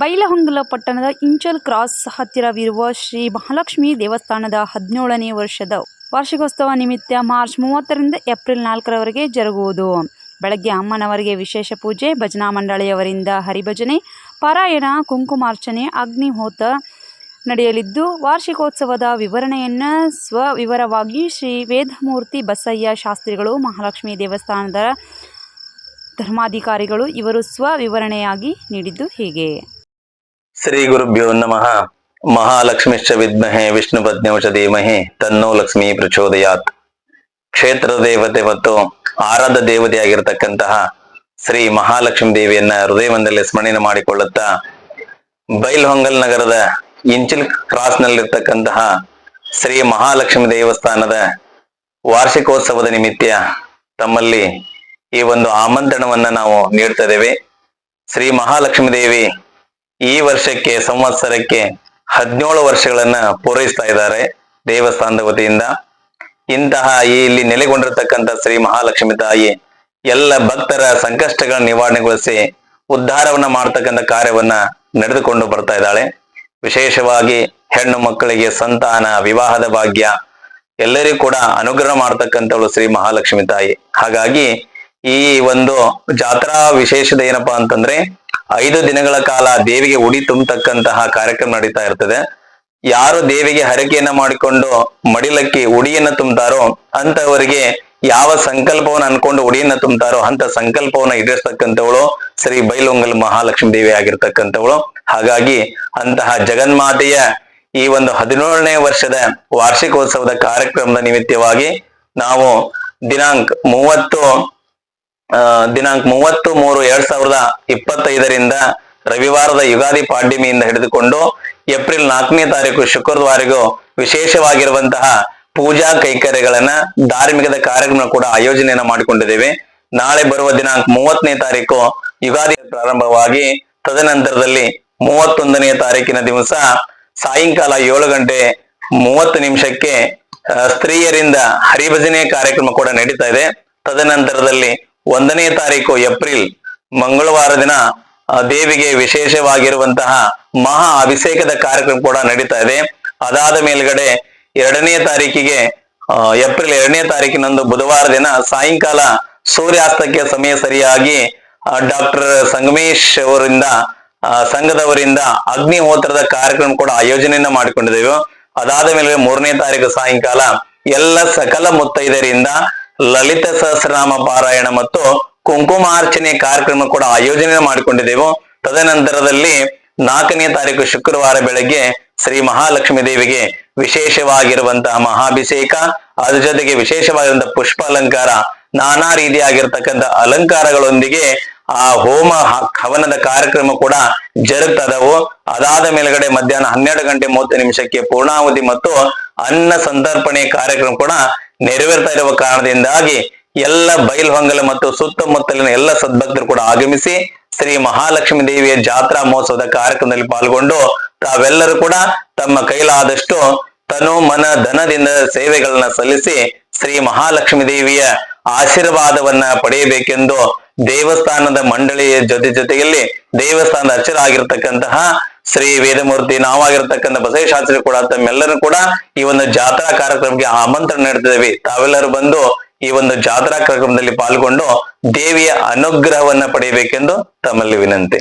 ಬೈಲಹೊಂಗಲ ಪಟ್ಟಣದ ಇಂಚಲ್ ಕ್ರಾಸ್ ಹತ್ತಿರವಿರುವ ಶ್ರೀ ಮಹಾಲಕ್ಷ್ಮಿ ದೇವಸ್ಥಾನದ ಹದಿನೇಳನೇ ವರ್ಷದ ವಾರ್ಷಿಕೋತ್ಸವ ನಿಮಿತ್ತ ಮಾರ್ಚ್ ಮೂವತ್ತರಿಂದ ಏಪ್ರಿಲ್ ನಾಲ್ಕರವರೆಗೆ ಜರುಗುವುದು. ಬೆಳಗ್ಗೆ ಅಮ್ಮನವರಿಗೆ ವಿಶೇಷ ಪೂಜೆ, ಭಜನಾ ಮಂಡಳಿಯವರಿಂದ ಹರಿಭಜನೆ, ಪಾರಾಯಣ, ಕುಂಕುಮಾರ್ಚನೆ, ಅಗ್ನಿಹೋತ ನಡೆಯಲಿದ್ದು, ವಾರ್ಷಿಕೋತ್ಸವದ ವಿವರಣೆಯನ್ನು ಸ್ವವಿವರವಾಗಿ ಶ್ರೀ ವೇದಮೂರ್ತಿ ಬಸಯ್ಯ ಶಾಸ್ತ್ರಿಗಳು, ಮಹಾಲಕ್ಷ್ಮಿ ದೇವಸ್ಥಾನದ ಧರ್ಮಾಧಿಕಾರಿಗಳು ಇವರು ಸ್ವವಿವರಣೆಯಾಗಿ ನೀಡಿದ್ದು ಹೀಗೆ. ಶ್ರೀ ಗುರುಭ್ಯೋ ನಮಃ. ಮಹಾಲಕ್ಷ್ಮಿಶ್ಚ ವಿದ್ಮಹೆ ವಿಷ್ಣು ಪತ್ನಿವಚ ಧೀಮಹಿ, ತನ್ನೋ ಲಕ್ಷ್ಮಿ ಪ್ರಚೋದಯಾತ್. ಕ್ಷೇತ್ರ ದೇವತೆ ಮತ್ತು ಆರಾಧ ದೇವತೆಯಾಗಿರ್ತಕ್ಕಂತಹ ಶ್ರೀ ಮಹಾಲಕ್ಷ್ಮಿ ದೇವಿಯನ್ನ ಹೃದಯವಂದಲ್ಲಿ ಸ್ಮರಣೆ ಮಾಡಿಕೊಳ್ಳುತ್ತಾ, ಬೈಲ್ಹೊಂಗಲ್ ನಗರದ ಇಂಚಿಲ್ ಕ್ರಾಸ್ ನಲ್ಲಿರ್ತಕ್ಕಂತಹ ಶ್ರೀ ಮಹಾಲಕ್ಷ್ಮಿ ದೇವಸ್ಥಾನದ ವಾರ್ಷಿಕೋತ್ಸವದ ನಿಮಿತ್ತ ತಮ್ಮಲ್ಲಿ ಈ ಒಂದು ಆಮಂತ್ರಣವನ್ನ ನಾವು ನೀಡ್ತಾ ಇದ್ದೇವೆ. ಶ್ರೀ ಮಹಾಲಕ್ಷ್ಮಿ ದೇವಿ ಈ ವರ್ಷಕ್ಕೆ, ಸಂವತ್ಸರಕ್ಕೆ ಹದಿನೇಳು ವರ್ಷಗಳನ್ನ ಪೂರೈಸ್ತಾ ಇದ್ದಾರೆ ದೇವಸ್ಥಾನದ ವತಿಯಿಂದ. ಇಂತಹ ಇಲ್ಲಿ ನೆಲೆಗೊಂಡಿರ್ತಕ್ಕಂಥ ಶ್ರೀ ಮಹಾಲಕ್ಷ್ಮಿ ತಾಯಿ ಎಲ್ಲ ಭಕ್ತರ ಸಂಕಷ್ಟಗಳ ನಿವಾರಣೆಗೊಳಿಸಿ ಉದ್ಧಾರವನ್ನ ಮಾಡ್ತಕ್ಕಂಥ ಕಾರ್ಯವನ್ನ ನಡೆದುಕೊಂಡು ಬರ್ತಾ ಇದ್ದಾಳೆ. ವಿಶೇಷವಾಗಿ ಹೆಣ್ಣು ಮಕ್ಕಳಿಗೆ ಸಂತಾನ, ವಿವಾಹದ ಭಾಗ್ಯ, ಎಲ್ಲರಿಗೂ ಕೂಡ ಅನುಗ್ರಹ ಮಾಡ್ತಕ್ಕಂಥವಳು ಶ್ರೀ ಮಹಾಲಕ್ಷ್ಮಿ ತಾಯಿ. ಹಾಗಾಗಿ ಈ ಒಂದು ಜಾತ್ರಾ ವಿಶೇಷದ ಏನಪ್ಪಾ ಅಂತಂದ್ರೆ ಐದು ದಿನಗಳ ಕಾಲ ದೇವಿಗೆ ಉಡಿ ತುಂಬತಕ್ಕಂತಹ ಕಾರ್ಯಕ್ರಮ ನಡೀತಾ ಇರ್ತದೆ. ಯಾರು ದೇವಿಗೆ ಹರಕೆಯನ್ನ ಮಾಡಿಕೊಂಡು ಮಡಿಲಕ್ಕೆ ಉಡಿಯನ್ನ ತುಂಬತಾರೋ ಅಂತವರಿಗೆ ಯಾವ ಸಂಕಲ್ಪವನ್ನ ಅನ್ಕೊಂಡು ಉಡಿಯನ್ನ ತುಂಬತಾರೋ ಅಂತ ಸಂಕಲ್ಪವನ್ನ ಈಡೇರಿಸ್ತಕ್ಕಂಥವಳು ಶ್ರೀ ಬೈಲೊಂಗಲ್ ಮಹಾಲಕ್ಷ್ಮಿ ದೇವಿ ಆಗಿರ್ತಕ್ಕಂಥವಳು. ಹಾಗಾಗಿ ಅಂತಹ ಜಗನ್ಮಾತೆಯ ಈ ಒಂದು ಹದಿನೇಳನೇ ವರ್ಷದ ವಾರ್ಷಿಕೋತ್ಸವದ ಕಾರ್ಯಕ್ರಮದ ನಿಮಿತ್ತವಾಗಿ ನಾವು ದಿನಾಂಕ ಮೂವತ್ತು ದಿನಾಂಕ ಮೂವತ್ತು ಮೂರು ಎರಡ್ ಸಾವಿರದ ಇಪ್ಪತ್ತೈದರಿಂದ ರವಿವಾರದ ಯುಗಾದಿ ಪಾಡ್ಯಮಿಯಿಂದ ಹಿಡಿದುಕೊಂಡು ಏಪ್ರಿಲ್ ನಾಲ್ಕನೇ ತಾರೀಕು ಶುಕ್ರವಾರಿಗೂ ವಿಶೇಷವಾಗಿರುವಂತಹ ಪೂಜಾ ಕೈಕರ್ಯಗಳನ್ನ ಧಾರ್ಮಿಕದ ಕಾರ್ಯಕ್ರಮ ಕೂಡ ಆಯೋಜನೆಯನ್ನ ಮಾಡಿಕೊಂಡಿದ್ದೇವೆ. ನಾಳೆ ಬರುವ ದಿನಾಂಕ ಮೂವತ್ತನೇ ತಾರೀಕು ಯುಗಾದಿ ಪ್ರಾರಂಭವಾಗಿ ತದನಂತರದಲ್ಲಿ ಮೂವತ್ತೊಂದನೆಯ ತಾರೀಕಿನ ದಿವಸ ಸಾಯಂಕಾಲ ಏಳು ಗಂಟೆ ಮೂವತ್ತು ನಿಮಿಷಕ್ಕೆ ಸ್ತ್ರೀಯರಿಂದ ಹರಿಭಜನೆ ಕಾರ್ಯಕ್ರಮ ಕೂಡ ನಡೀತಾ ಇದೆ. ತದನಂತರದಲ್ಲಿ ಒಂದನೇ ತಾರೀಕು ಏಪ್ರಿಲ್ ಮಂಗಳವಾರ ದಿನ ದೇವಿಗೆ ವಿಶೇಷವಾಗಿರುವಂತಹ ಮಹಾ ಅಭಿಷೇಕದ ಕಾರ್ಯಕ್ರಮ ಕೂಡ ನಡೀತಾ ಇದೆ. ಅದಾದ ಮೇಲ್ಗಡೆ ಎರಡನೇ ತಾರೀಕಿಗೆ ಏಪ್ರಿಲ್ ಎರಡನೇ ತಾರೀಕಿನಂದು ಬುಧವಾರ ದಿನ ಸಾಯಂಕಾಲ ಸೂರ್ಯಾಸ್ತಕ್ಕೆ ಸಮಯ ಸರಿಯಾಗಿ ಡಾಕ್ಟರ್ ಸಂಗಮೇಶ್ ಅವರಿಂದ ಸಂಘದವರಿಂದ ಅಗ್ನಿಹೋತ್ರದ ಕಾರ್ಯಕ್ರಮ ಕೂಡ ಆಯೋಜನೆಯನ್ನ ಮಾಡಿಕೊಂಡಿದ್ದೇವೆ. ಅದಾದ ಮೇಲೆ ಮೂರನೇ ತಾರೀಕು ಸಾಯಂಕಾಲ ಎಲ್ಲ ಸಕಲ ಮುತ್ತೈದರಿಂದ ಲಲಿತ ಸಹಸ್ರನಾಮ ಪಾರಾಯಣ ಮತ್ತು ಕುಂಕುಮಾರ್ಚನೆ ಕಾರ್ಯಕ್ರಮ ಕೂಡ ಆಯೋಜನೆ ಮಾಡಿಕೊಂಡಿದ್ದೆವು ತದನಂತರದಲ್ಲಿ ನಾಲ್ಕನೇ ತಾರೀಕು ಶುಕ್ರವಾರ ಬೆಳಗ್ಗೆ ಶ್ರೀ ಮಹಾಲಕ್ಷ್ಮೀ ದೇವಿಗೆ ವಿಶೇಷವಾಗಿರುವಂತಹ ಮಹಾಭಿಷೇಕ, ಅದ್ರ ಜೊತೆಗೆ ವಿಶೇಷವಾಗಿರುವಂತಹ ಪುಷ್ಪ ಅಲಂಕಾರ ನಾನಾ ರೀತಿಯಾಗಿರ್ತಕ್ಕಂಥ ಅಲಂಕಾರಗಳೊಂದಿಗೆ ಆ ಹೋಮ ಹವನದ ಕಾರ್ಯಕ್ರಮ ಕೂಡ ಜರುಗ್ತದವು. ಅದಾದ ಮೇಲ್ಗಡೆ ಮಧ್ಯಾಹ್ನ ಹನ್ನೆರಡು ಗಂಟೆ ಮೂವತ್ತು ನಿಮಿಷಕ್ಕೆ ಪೂರ್ಣಾವಧಿ ಮತ್ತು ಅನ್ನ ಸಂತರ್ಪಣೆ ಕಾರ್ಯಕ್ರಮ ಕೂಡ ನೆರವೇರ್ತಾ ಇರುವ ಕಾರಣದಿಂದಾಗಿ ಎಲ್ಲ ಬೈಲ್ಹೊಂಗಲ ಮತ್ತು ಸುತ್ತಮುತ್ತಲಿನ ಎಲ್ಲ ಸದ್ಭಕ್ತರು ಕೂಡ ಆಗಮಿಸಿ ಶ್ರೀ ಮಹಾಲಕ್ಷ್ಮೀ ದೇವಿಯ ಜಾತ್ರಾ ಮಹೋತ್ಸವದ ಕಾರ್ಯಕ್ರಮದಲ್ಲಿ ಪಾಲ್ಗೊಂಡು ತಾವೆಲ್ಲರೂ ಕೂಡ ತಮ್ಮ ಕೈಲಾದಷ್ಟು ತನು ಮನ ಧನದಿಂದ ಸೇವೆಗಳನ್ನ ಸಲ್ಲಿಸಿ ಶ್ರೀ ಮಹಾಲಕ್ಷ್ಮಿ ದೇವಿಯ ಆಶೀರ್ವಾದವನ್ನ ಪಡೆಯಬೇಕೆಂದು ದೇವಸ್ಥಾನದ ಮಂಡಳಿಯ ಜೊತೆ ಜೊತೆಯಲ್ಲಿ ದೇವಸ್ಥಾನದ ಅರ್ಚರಾಗಿರ್ತಕ್ಕಂತಹ ಶ್ರೀ ವೇದಮೂರ್ತಿ ನಾವಾಗಿರ್ತಕ್ಕಂಥ ಬಸವೇಶಾಸ್ತ್ರಿ ಕೂಡ, ತಮ್ಮೆಲ್ಲರೂ ಕೂಡ ಈ ಒಂದು ಜಾತ್ರಾ ಕಾರ್ಯಕ್ರಮಕ್ಕೆ ಆಮಂತ್ರಣ ನೀಡ್ತಿದ್ದೇವೆ. ತಾವೆಲ್ಲರೂ ಬಂದು ಈ ಒಂದು ಜಾತ್ರಾ ಕಾರ್ಯಕ್ರಮದಲ್ಲಿ ಪಾಲ್ಗೊಂಡು ದೇವಿಯ ಅನುಗ್ರಹವನ್ನ ಪಡೆಯಬೇಕೆಂದು ತಮ್ಮಲ್ಲಿ ವಿನಂತಿ.